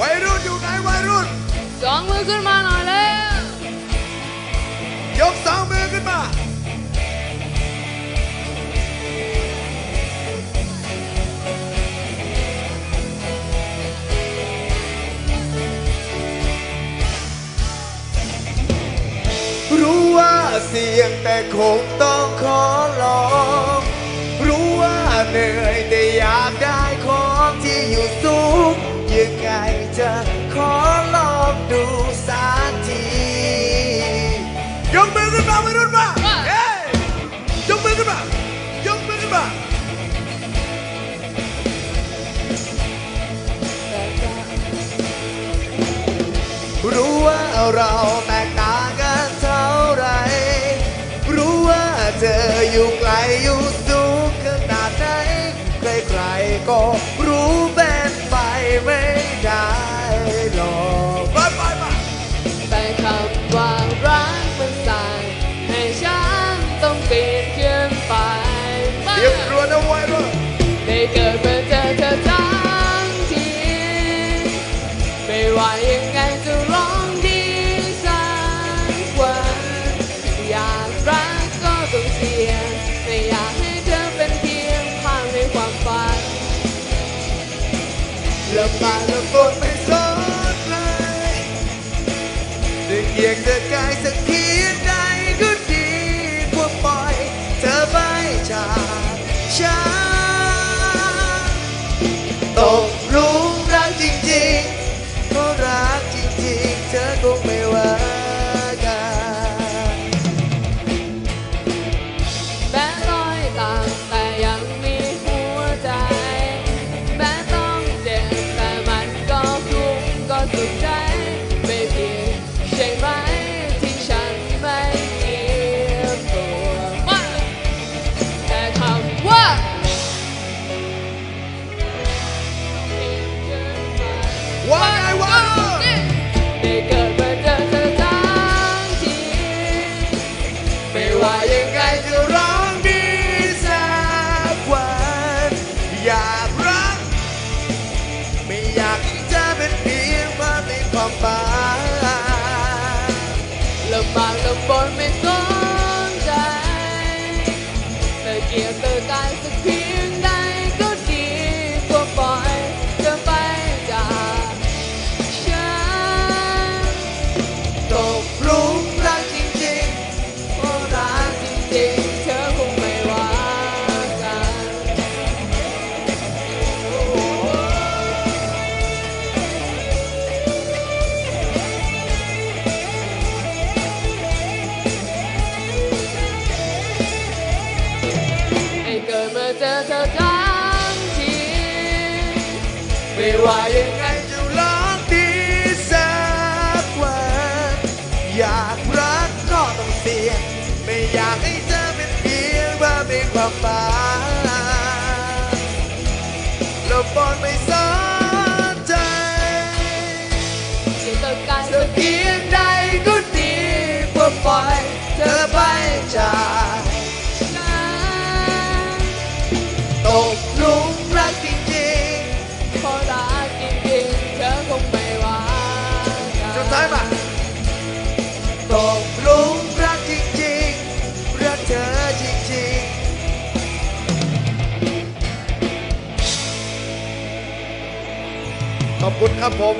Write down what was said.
วัยรุ่นอยู่ไหนวัยรุ่น สองมือขึ้นมาหน่อยแล้วยกสองมือขึ้นมา รู้ว่าเสี่ยงแต่คงต้องขอ จะขอลองดูสักทียกมือขึ้นมาวัยรุ่นมาเฮ้ยยกมือขึ้นมายกมือขึ้นมารู้ว่าเราแตกต่างกันเท่าไหรรู้ว่าเธออยู่ไกลอยู่สูงขนาดไหนใครๆก็รู้ บาแลำบนไม่สนเลยจะเกียงเธอกายสักทีใดก็ดีกว่าปล่อย เธอไปจากฉัน จะร้องดีสักวันอยากรัก ไม่อยากให้เธอเป็นเพียงภาพในความฝันลำบากลำบนไม่สนใจแต่เกียรติกายสักที เจอเธอทั้งทีไม่ว่ายังไงจะร้องดีสักวันอยากรักก็ต้องเสี่ยงไม่อยากให้เธอเป็นเพียงภาพในความฝัน ซ้ายมาตกหลุมรักจริงๆรักเธอจริงๆ ขอบคุณครับผม